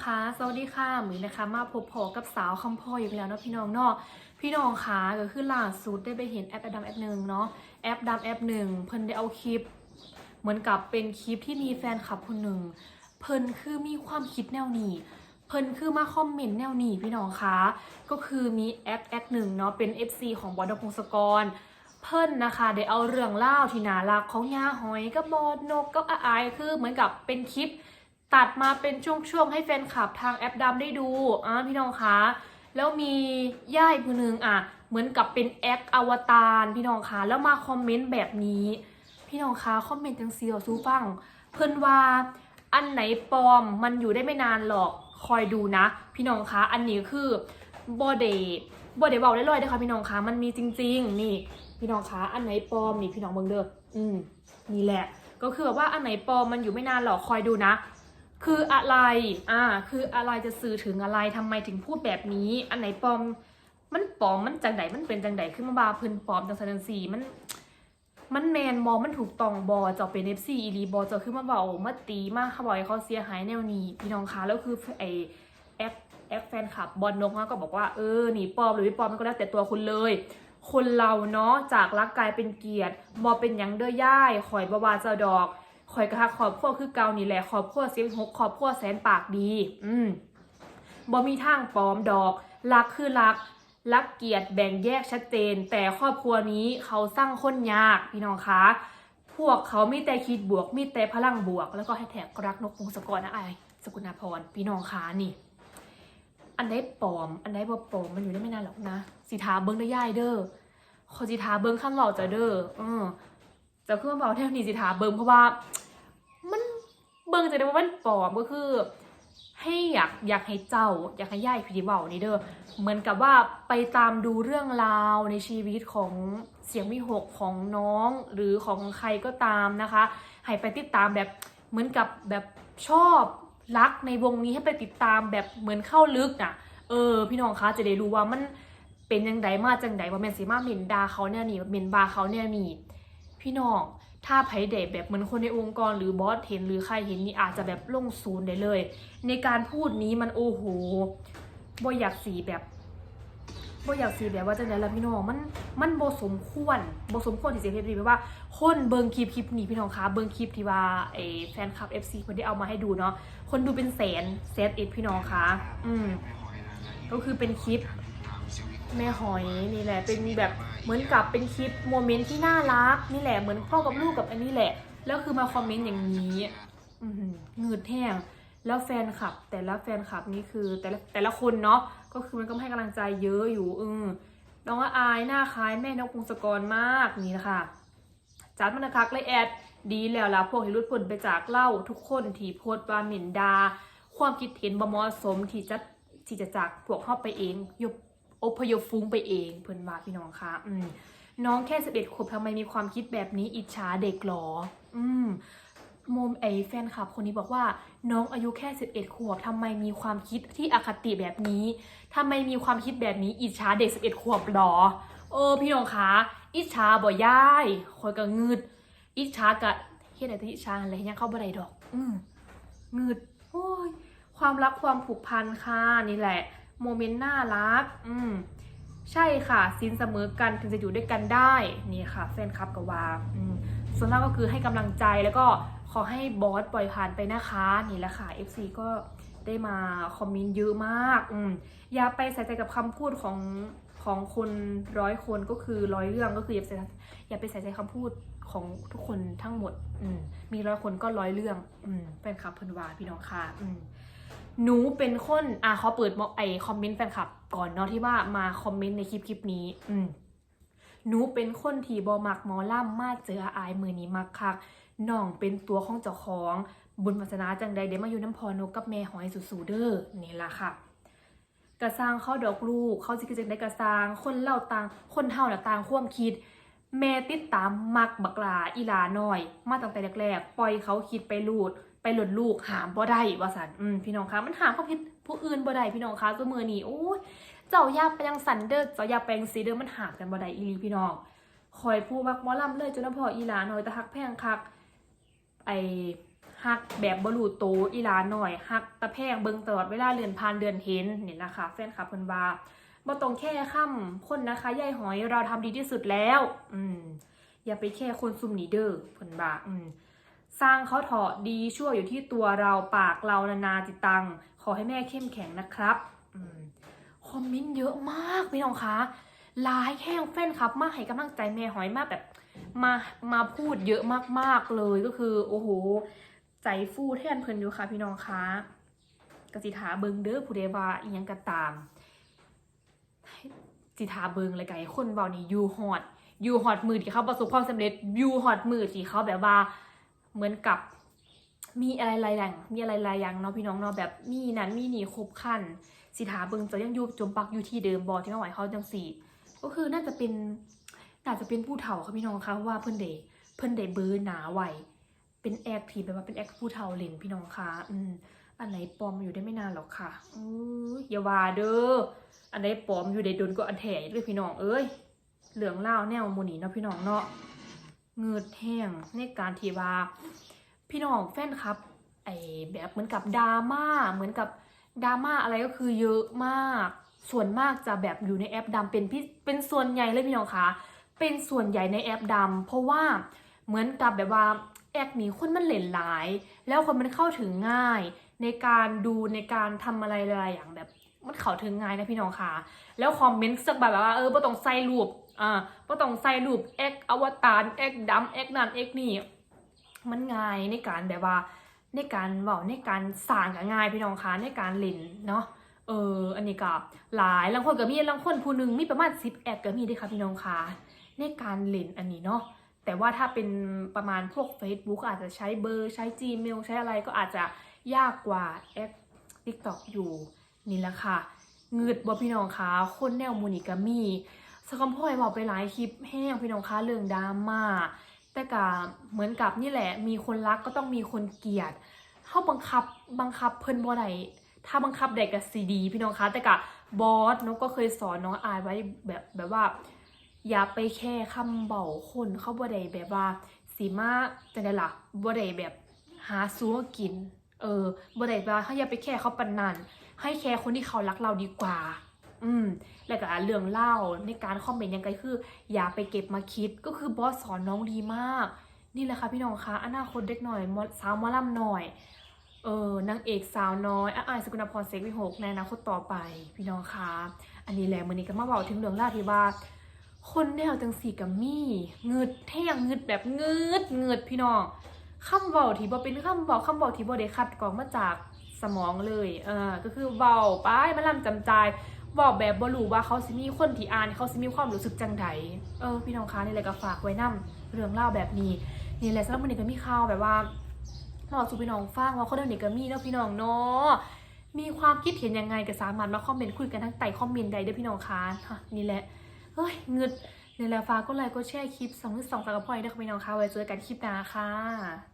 ค่ะสวัสดีค่ะหมือนะคะมาพบพอกับสาวคำพ่ออีกแล้วเนาะพี่น้องเนาะพี่น้องค่ะก็คือล่าสุดได้ไปเห็นแอปดำแอปหนึ่งเนาะแอปดำแอปหนึ่งเพิ่นได้เอาคลิป เหมือนกับเป็นคลิปที่มีแฟนคลับคนหนึ่งเพิ่นคือมีความคิดแนวนี้เพิ่นคือมาคอมเมนต์แนวนี้พี่น้องคะก็คือมีแอปแอปหนึ่งเนาะเป็น FC ของบอดพงศกรเพิ่นนะคะได้เอาเรื่องเล่าที่น่ารักของยาหอยกับบอดนกกับอาอายคือเหมือนกับเป็นคลิป ตัดมาเป็นช่วงๆให้แฟนคลับทางแอปดำได้ดูอ่าพี่น้องคะแล้วมีย่ายผู้หนึงอะ เหมือนกับเป็นแอคอวตารพี่น้องคะแล้วมาคอมเมนต์แบบนี้ พี่น้องคะคอมเมนต์จังซีเอาซูฟัง เพิ่นว่าอันไหนปลอมมันอยู่ได้ไม่นานหรอกคอยดูนะ พี่น้องคะอันนี้คือบอเดบอเดเบาได้ลอยๆเด้ค่ะพี่น้องคะมันมีจริง ๆ นี่ พี่น้องคะอันไหนปลอมนี่พี่น้องเบิ่งเด้ออืมนี่แหละ ก็คือแบบว่าอันไหนปลอมมันอยู่ไม่นานหรอกคอยดูนะ คืออะไร อ่า คืออะไรจะสื่อถึงอะไรทำไมถึงพูดแบบนี้ อันไหนปลอม มันปลอม มันจังไดมันเป็นจังไดขึ้นมาบาเพิ่นปลอมจังสันสีมัน มันแมนบอมันถูกต้องบอเจะเป็นเอฟซีอีรีบอเจะขึ้นมาเบามาตีมาเขาบอกเขาเสียหายแนวนี้ พี่น้องคะแล้วคือไอแอปแอปแฟนคลับบอลนกก็บอกว่าเออหนีปลอมหรือไม่ปลอมมันก็แล้วแต่ตัวคุณเลยคนเราเนาะจากรักกลายเป็นเกลียดบอเป็นหยังเด้อย่ายข่อยบาวาเจ้าดอก ข่อยกระทักขอบครัวคือเกานี่แหละขอบครัวเสียงหกขอบครัวแสนปากดี อืมบ่มีทางปลอมดอกรักคือรักรักเกียรติแบ่งแยกชัดเจน แต่ครอบครัวนี้เขาสร้างคนยากพี่น้องคะพวกเขามีแต่คิดบวกมีแต่พลังบวก แล้วก็ให้แท็กรักนกพงศกรนะไอสกุณาพรพี่น้องคะนี่ อันใดปลอม อันใดบ่ปลอมมันอยู่ได้ไม่นานหรอกนะสิทาเบิ้งได้ย่ายเด้อขอสิทาเบิ้งขั้นหล่อจะเด้อเออจะขึ้นมาบอกแท่นี้สิทาเบิ้งเพราะว่า เบิ่งจะได้ว่ามันปลอมก็คือ ให้อยากอยากให้เจ้า อยากให้ย่ายพิธีเบานี่เด้อเหมือนกับว่าไปตามดูเรื่องราวในชีวิตของเสียงวิหกของน้องหรือของใครก็ตามนะคะ ให้ไปติดตามแบบเหมือนกับแบบชอบรักในวงนี้ให้ไปติดตามแบบเหมือนเข้าลึกอะ เออ พี่น้องคะจะได้รู้ว่ามันเป็นยังไงมาจังไดว่าแมนสีมาเมนดาเขาเนี่ยนี่เมนบาเขาเนี่ยนี่ พี่น้อง ถ้าไผเดทแบบเหมือนคนในองค์กรหรือบอสเห็นหรือใครเห็นนี่อาจจะแบบลงศูนย์ได้เลย ในการพูดนี้มันโอ้โหบ่อยากสีแบบบ่อยากสีแบบว่าจังไดล่ะพี่น้องมันมันบ่สมควรบ่สมควรที่จะเฮ็ดแบบว่าคนเบิ่งคลิปคลิปนี้พี่น้องคะเบิ่งคลิปที่ว่าไอ้แฟนคลับ FC เพิ่นได้เอามาให้ดูเนาะคนดูเป็นแสนแสนเอ็ดพี่น้องคะอืมก็คือเป็นคลิปแม่หอยนี่แหละเป็นแบบ เหมือนกับเป็นคลิปโมเมนต์ที่น่ารักนี่แหละเหมือนพ่อกับลูกกับอันนี้แหละ แล้วคือมาคอมเมนต์อย่างนี้อือหือเงืดแห้งแล้วแฟนคลับ แต่ละแฟนคลับนี่คือแต่ละแต่ละคนเนาะก็คือมันก็ให้กำลังใจเยอะอยู่อือน้องอายหน้าคล้ายแม่นกพงศกรมากนี่นะคะจัดมันนะคะเลยแอดดีแล้วล่ะพวกให้รุดพ้นไปจากเล่าทุกคนที่โพสต์ว่าหมิ่นดา ความคิดเห็นบมาะสมที่จะที่จะจากพวกเข้าไปเองยุบ อพยพฟุ้งไปเองเพิ่อนว่าพี่น้องคะอืมน้องแค่สิบเอ็ดขวบทำไมมีความคิดแบบนี้อิจฉาเด็กหรอ อืมโมมไอแฟนคลับคนนี้บอกว่า น้องอายุแค่สิบเอ็ดขวบทำไมมีความคิดที่อคติแบบนี้ทำไมมีความคิดแบบนี้อิจฉาเด็กสิบเอ็ดขวบหรอ เออ พี่น้องคะอิจฉาบ่ย่ายคอยก็งืดอิจฉากะเฮ็ดอะไรที่อิจฉาอะไรยังเข้าบ่ได้ดอก อืมงืดโอ้ยความรักความผูกพันค่ะนี่แหละ โมเมนต์น่ารัก อืมใช่ค่ะสินเสมอกันถึงจะอยู่ด้วยกันได้นี่ค่ะแฟนคลับกับวาอืมส่วนมากก็คือให้กำลังใจแล้วก็ขอให้บอสปล่อยผ่านไปนะคะนี่แหละค่ะ FC ก็ได้มาคอมเมนต์เยอะมากอืมอย่าไปใส่ใจกับคำพูดของของคนร้อยคนก็คือร้อยเรื่องก็คืออย่าไปใส่อย่าไปใส่ใจคำพูดของทุกคนทั้งหมด อืมมีร้อยคนก็ร้อยเรื่อง อืมแฟนคลับเพิ่นว่าพี่น้องค่ะ อืม หนูเป็นคนอะเขาเปิดไอคอมเมนต์แฟนคลับ ก่อนเนาะที่ว่ามาคอมเมนต์ในคลิปคลิปนี้ อืมหนูเป็นคนที่บอมักหมอล่ำมาเจออายมือนี้มักคักน้องเป็นตัวของเจ้าของ บุญวาสนาจังใดเดี๋ยวมาอยู่น้ำพอนกกับแม่หอยสูๆเด้อนี่ล่ะค่ะกระสร้างเขาดอกลูกเขาสิคือจังได้กระสร้าง คนเล่าต่างคนเท่าน่ะต่างความคิด แม่ติดตามมักบักลาอีลาหน้อย มาตั้งแต่แรกๆปล่อยเขาคิดไปลูด ไปหล่นลูกหามบ่ได้ว่าสันอืมพี่น้องคะมันหามความคิดผู้อื่นบ่ได้พี่น้องคะตัวมือนี่โอ้ยเจ้ายาไปยังสันเด้อเจ้ายาไปยังซีเด้อมันหามกันบ่ได้อีลีพี่น้องคอยพูดว่าหมอลำเลยจนว่าพออีหลาน้อยตะฮักแพงคักไอฮักแบบบรูโตอีหลาหน่อยฮักตะแพงเบิงตลอดเวลาเลือนผ่านเดือนเห็นนี่ยนะคะแฟนคลับเพิ่นว่าบ่ต้องแค่ค่ำคนนะคะยายหอยเราทำดีที่สุดแล้ว อืมอย่าไปแค่คนซุ่มนีเดอร์เพิ่นว่าอืม สร้างเขาเถาะดีชั่วอยู่ที่ตัวเราปากเรานานาจิตตัง ขอให้แม่เข้มแข็งนะครับอคอมเมนต์เยอะมากพี่น้องคะหลายแข้งแฟนครับ มาให้กำลังใจแม่หอยมากแบบมามาพูดเยอะมากๆเลยก็คือ โอ้โห ใจฟูแทนเพลินอยู่ค่ะ พี่น้องคะกสิถาเบิงเด้อผู้ใดวาอียังก็ตามสิถาเบิงเลยไก่คนเว้านี่ยูฮอดยูฮอดมือที่เขาประสบความสำเร็จยูฮอดมือที่เขาแบบว่า เหมือนกับมีอะไรหลายอย่างมีอะไรหลายอย่างเนาะพี่น้องเนาะแบบมีนั้นมีนี่ครบครันสิถาเบิงจะยังอยู่จมปักอยู่ที่เดิมบอที่มาไหวเขาจังสี่ ก็คือน่าจะเป็นน่าจะเป็นผู้เฒ่าค่ะพี่น้องคะว่าเพิ่อนเดเพิ่อนเดเบอร์หนาไหวเป็นแอคทีแบบว่าเป็นแอคผู้เฒ่าเล่นพี่น้องคะอืมอันไหนปลอมอยู่ได้ไม่นานหรอกค่ะอืออย่าว่าเด้ออันไหนปลอมอยู่ได้โดนก็อันแถเลยพี่น้องเอ้ยเหลืองเล่าแนวโมนีเนาะพี่น้องเนาะ เงือดแห้งในการที่ว่าพี่น้องแฟนครับไอแบบเหมือนกับดราม่าเหมือนกับดราม่าอะไรก็คือเยอะมาก ส่วนมากจะแบบอยู่ในแอปดำเป็นพี่เป็นส่วนใหญ่เลยพี่น้องคะเป็นส่วนใหญ่ในแอปดำเพราะว่าเหมือนกับแบบว่าแอปนี้คนมันเหล่นหลาย แล้วคนมันเข้าถึงง่าย ในการดูในการทำอะไรหลายอย่างแบบ มันเข้าถึงง่ายนะพี่น้องคะแล้วคอมเมนต์สักแบบว่าเออบ่ต้องใส่รูปอ่าก็ต้องใส่รูปเอ็กอวตารเอ็กดำเอ็กนั่นเอ็กนี่มันง่ายในการแบบว่า ในการเว่าในการสร้างกับง่ายพี่น้องคะในการเล่นเนาะเอออันนี้ก็หลายบางคนก็มีบางคนผู้หนึ่งมีประมาณสิบแอปก็มีด้วยค่ะพี่น้องคะในการเล่นอันนี้เนาะแต่ว่าถ้าเป็นประมาณพวก Facebook อาจจะใช้เบอร์ใช้ Gmail ใช้อะไรก็อาจจะยากกว่าแอป TikTok อยู่ นี่แหละค่ะเงืดบ่พี่น้องคะคนแนวมูนิกามีสกอมพ่อยบอกไปหลายคลิปแห้งพี่น้องคะเรื่องดราม่าแต่กะเหมือนกับนี่แหละ มีคนรักก็ต้องมีคนเกลียดเข้าบังคับบังคับเพิ่นบ่ได้ถ้าบังคับได้ก็สีดี พี่น้องคะแต่กะบอสนกก็เคยสอนน้องอายไว้แบบแบบว่า อย่าไปแค่คำเบาคนเข้าบ่ได้แบบว่าสีมาจังได๋ล่ะบ่ได้แบบหาซัวกิน เออบ่ได้ว่าเขาอย่าไปแค่เขาปนนัน ให้แค่คนที่เขารักเราดีกว่า อืม แล้วก็เรื่องเล่าในการคอมเมนต์ยังไงคือ อย่าไปเก็บมาคิดก็คือบอสสอนน้องดีมาก นี่แหละค่ะพี่น้องคะอนาคตเด็กหน่อยสาวมอลำหน่อยเออนางเอกสาวน้อยอาอายสกุณพรเซกวิหกในอนาคตต่อไป พี่น้องคะอันนี้แหละมือนี้ก็มาบอกถึงเรื่องเล่าวที่ว่า คนแนวจังสีกับมี่เงืดแท่งเงืดแบบเงืดเงืดพี่น้องคำเบาที่บ่เป็นคำเบาคำเบาที่บ่ได้คัดกรองมาจาก สมองเลยเออก็คือเบาไปมันลำจำใจบอกแบบบรูว่าเขาสิมีคนที่อ่านเขาสิมีความรู้สึกจังไดเออพี่น้องคะนี่แหละก็ฝากไว้นํเรื่องเล่าแบบนี้นี่แหละสำหรับวันนี้ก็มีข่าวแบบว่าบอกสู่พี่น้องฟังว่าคนเดียวนี้ก็มีเนาะพี่น้องเนาะมีความคิดเห็นยังไงก็สามารถมาคอมเมนต์คุยกันทั้งใต้คอมเมนต์ใดเด้อพี่น้องคะค่ะนี่แหละเฮ้ยเงึดนี่แหละฝาก็ไลค์ก็แชร์คลิปสองหรือสองฝากกับพ่อยเด้อค่ะพี่น้องคะไว้เจอกันคลิปหน้าค่ะ